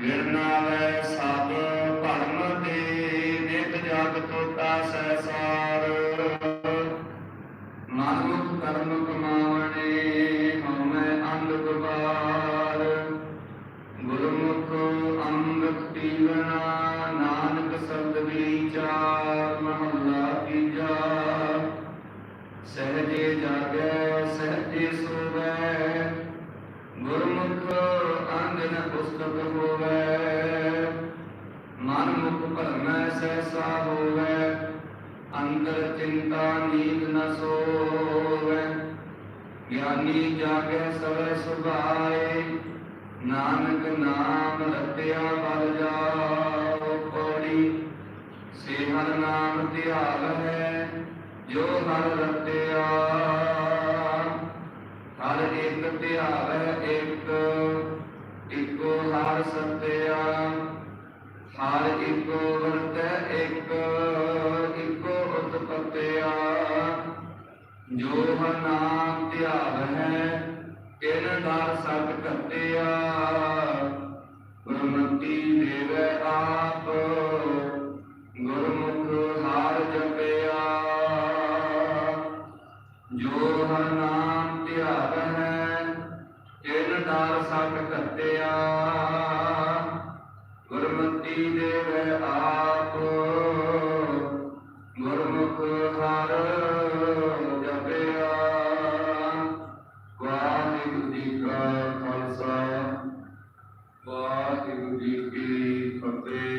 ਵਿਰਨਾਵੇ ਸਭ ਭਰਮ ਦੇ ਨਿਤ ਜਗ ਤੋਤਾ ਸੈਸਾਰ ਮਨਮੁਖ ਕਰਮ ਕਮਾਵਣੇ, ਹਉਮੈ ਅੰਧ ਗੁਬਾਰ। ਗੁਰਮੁਖ ਅੰਮ੍ਰਿਤ ਪੀਵਨਾ, ਨਾਨਕ ਸ਼ਬਦ ਵਿਚਾਰ, ਮਹੱਲਾ ਤੀਜਾ ਸਹਜੇ ਜਾਗੈ, ਸਹਜੇ ਸੋਵੈ। ਗੁਰਮੁਖ ਅੰਗਨ ਪੁਸਤਕ ਹੋਵੈ ਮਨ ਮੁਖ ਭਰਮੈ ਸਹਿਸਾ ਹੋਵੈ ਅੰਦਰ ਚਿੰਤਾ ਨੀਂਦ ਨ ਸੋਵੈ। ਗਿਆਨੀ ਜਾਗੈ ਸਵੈ ਸੁਭਾਏ, ਨਾਨਕ ਨਾਮ ਰਤਿਆ ਬਲ ਜਾਓ ਪੌੜੀ। ਸੇ ਹਰ ਨਾਮ ਧਿਆਲ ਹੈ, ਜੋ ਹਰ ਰਤਿਆ। ਹਰ ਇੱਕ ਧਿਆਲ ਇੱਕ, ਇੱਕੋ ਹਰ ਸਤਿਆ। ਜੋ ਹਰ ਨਾਮ ਧਿਆਲ ਹੈ, ਤਿਨ ਦਰ ਸਤ ਘਟਿਆ। ਗੁਰਮਤੀ ਦੇਵੈ ਆਪ, ਗੁਰਮੁਖ ਹਾਰ ਜਪਿਆ। ਜੋ ਹਰ ਨਾਮ ਧਿਆਨ ਹੈ, ਤਿਨ ਦਰ ਸਤ ਘਟਿਆ। ਗੁਰਮਤੀ ਦੇਵੈ ਆਪ, ਗੁਰਮੁਖ ਹਾਰ Amen.